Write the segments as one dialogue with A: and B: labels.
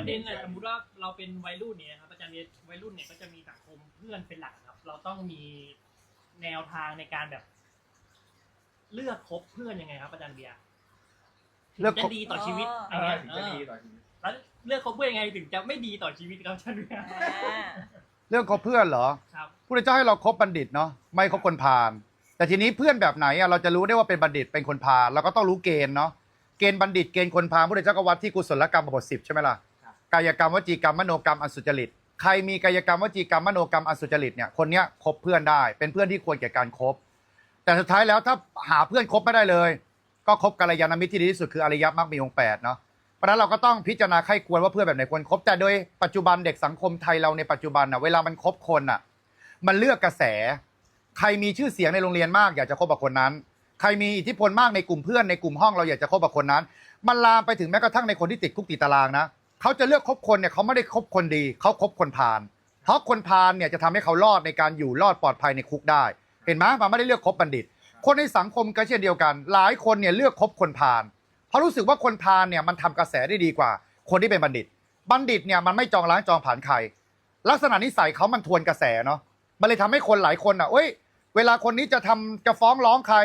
A: ประเด็นน่ะสมมติว่าเราเป็นวัยรุ่นเนี่ยครับอาจารย์เบียร์วัยรุ่นเนี่ยก็จะมีสังคมเพื่อนเป็นหลักครับ เราต้องมีแนวทางในการแบบ เลือกคบเพื่อนยังไงครับอาจารย์เบียร์
B: เลือก
A: จะ
B: คบ
A: ดีต่อชีวิต
C: อ๋อ
A: อะไรเงี้ย
D: ถึง
A: เอ
D: จะ
A: อ
D: ดีต่อชีวิต
A: แล้วเลือกคบเพื่อนยังไงถึงจะไม่ดีต่อชีวิตครับอาจารย์เบียร์
C: อ่า
B: เรื่องคบเพื่อนเหรอ
A: ครับ
B: พุทธเจ้าให้เราคบบัณฑิตเนาะไม่คบคนพาลแต่ทีนี้เพื่อนแบบไหนอะเราจะรู้ได้ว่าเป็นบัณฑิตเป็นคนพาลเราก็ต้องรู้เกณฑ์เนาะเกณฑ์บัณฑิตเกณฑ์คนพาลพุทธเจ้าก็วัดที่กุศลกรรมบทสิบใช่ไหมล่ะ กายกรรมวจีกรรมมโนกรรมอันสุจริต ใครมีกายกรรมวจีกรรมมโนกรรมอันสุจริตเนี่ยคนเนี้ยคบเพื่อนได้ เป็นเพื่อนที่ควรแก่การคบ แต่สุดท้ายแล้วถ้าหาเพื่อนคบไม่ได้เลย ก็คบกัลยาณมิตรที่ดีที่สุดคืออริยมรรคมีองค์แปดเนาะเพราะฉะนั้นเราก็ต้องพิจารณาใครควรว่าเพื่อนแบบไหนควรคบแต่โดยปัจจุบันเด็กสังคมไทยเราในปัจจุบันอะเวลามันคบคนอะมันเลือกกระแส ใครมีชื่อเสียงในโรงเรียนมากอยากจะคบกับคนนั้น ใครมีอิทธิพลมากในกลุ่มเพื่อนในกลุ่มห้องเราอยากจะคบกับคนนั้น มันลามไปถึงแม้กระทั่งในคนที่ติดคุกติดตารางนะ เขาจะเลือกคบคนเนี่ยเขาไม่ได้คบคนดีเขาคบคนพาลเพราะคนพาลเนี่ยจะทำให้เขารอดในการอยู่รอดปลอดภัยในคุกได้ เห็นไหมมันไม่ได้เลือกคบบัณฑิต คนในสังคมก็เช่นเดียวกัน หลายคนเนี่ยเลือกคบคนพาลเพราะรู้สึกว่าคนพาลเนี่ยมันทำกระแสได้ดีกว่า คนที่เป็นบัณฑิต บัณฑิตเนี่ยมันไม่จองล้างจองผ่านใคร ลักษณะนิสัยเขามันทวนกระแสเนาะมันเลยทำให้คนหลายคนอะเอ้ย เวลาคนนี้จะทำจะฟ้องร้องใคร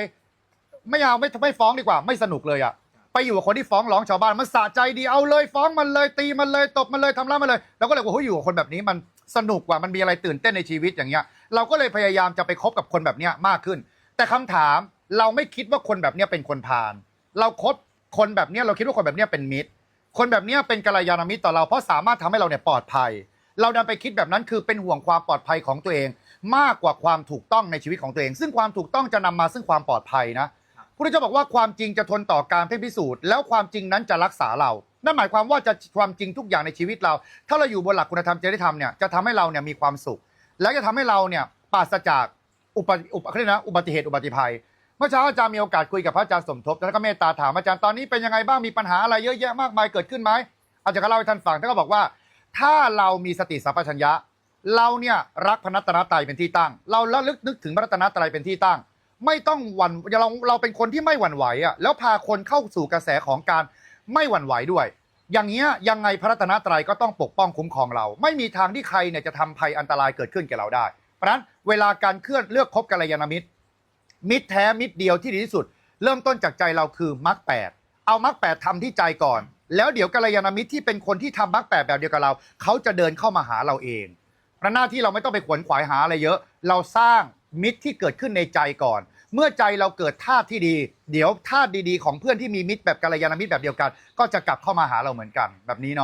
B: ไม่เอาไม่ไม่ฟ้องดีกว่า ไม่สนุกเลยอะ ไปอยู่กับคนที่ฟ้องร้องชาวบ้านมันสะใจดีเอาเลยฟ้องมันเลยตีมันเลยตบมันเลยทำร้ายมันเลยเราก็เลยว่าเฮ้ยอยู่กับคนแบบนี้มันสนุกกว่ามันมีอะไรตื่นเต้นในชีวิตอย่างเงี้ย เราก็เลยพยายามจะไปคบกับคนแบบเนี้ยมากขึ้น แต่คำถามเราไม่คิดว่าคนแบบเนี้ยเป็นคนพาลเราคบคนแบบเนี้ยเราคิดว่าคนแบบเนี้ยเป็นมิตร คนแบบเนี้ยเป็นกัลยาณมิตรต่อเราเพราะสามารถทำให้เราเนี่ยปลอดภัย เราดันไปคิดแบบนั้นคือเป็นห่วงความปลอดภัยของตัวเอง มากกว่าความถูกต้องในชีวิตของตัวเอง ซึ่งความถูกต้องจะนำมาซึ่งความปลอดภัยนะ พระเจ้าบอกว่าความจริงจะทนต่อการเพ่งพิสูจน์แล้วความจริงนั้นจะรักษาเรา นั่นหมายความว่าจะความจริงทุกอย่างในชีวิตเรา ถ้าเราอยู่บนหลักคุณธรรมจริยธรรมเนี่ยจะทำให้เราเนี่ยมีความสุข และจะทำให้เราเนี่ยปราศจากอุปอุปเรียกนะอุบัติเหตุอุบัติภัย เมื่อเช้าอาจารย์มีโอกาสคุยกับพระอาจารย์สมทบแล้วก็เมตตาถามอาจารย์ตอนนี้เป็นยังไงบ้างมีปัญหาอะไรเยอะแยะมากมายเกิดขึ้นไหมอาจารย์ก็เล่าให้ท่านฟังท่านก็บอกว่า ถ้าเรามีสติสัมปชัญญะ เราเนี่ยรักพระรัตนตรัยเป็นที่ตั้ง เราระลึกนึกถึงพระรัตนตรัยเป็นที่ตั้ง ไม่ต้องหวั่นเราเราเป็นคนที่ไม่หวั่นไหวอะแล้วพาคนเข้าสู่กระแสของการไม่หวั่นไหวด้วย อย่างเงี้ยยังไงพระรัตนตรัยก็ต้องปกป้องคุ้มครองเรา ไม่มีทางที่ใครเนี่ยจะทำภัยอันตรายเกิดขึ้นแก่เราได้ เพราะนั้นเวลาการเคลื่อนเลือกคบกัลยาณมิตร มิตรแท้มิตรเดียวที่ดีที่สุด เริ่มต้นจากใจเราคือมรรคแปดเอามรรคแปดทำที่ใจก่อน แล้วเดี๋ยวกัลยาณมิตรที่เป็นคนที่ทำมรรคแปดแบบเดียวกับเรา เขาจะเดินเข้ามาหาเราเองเพราะหน้าที่เราไม่ต้องไปขวนขวายหาอะไรเยอะ เราสร้าง มิตรที่เกิดขึ้นในใจก่อน เมื่อใจเราเกิดธาตุที่ดี เดี๋ยวธาตุดีๆ ของเพื่อนที่มีมิตรแบบกัลยาณมิตรแบบเดียวกัน ก็จะกลับเข้ามาหาเราเหมือนกันแบบนี้เนาะ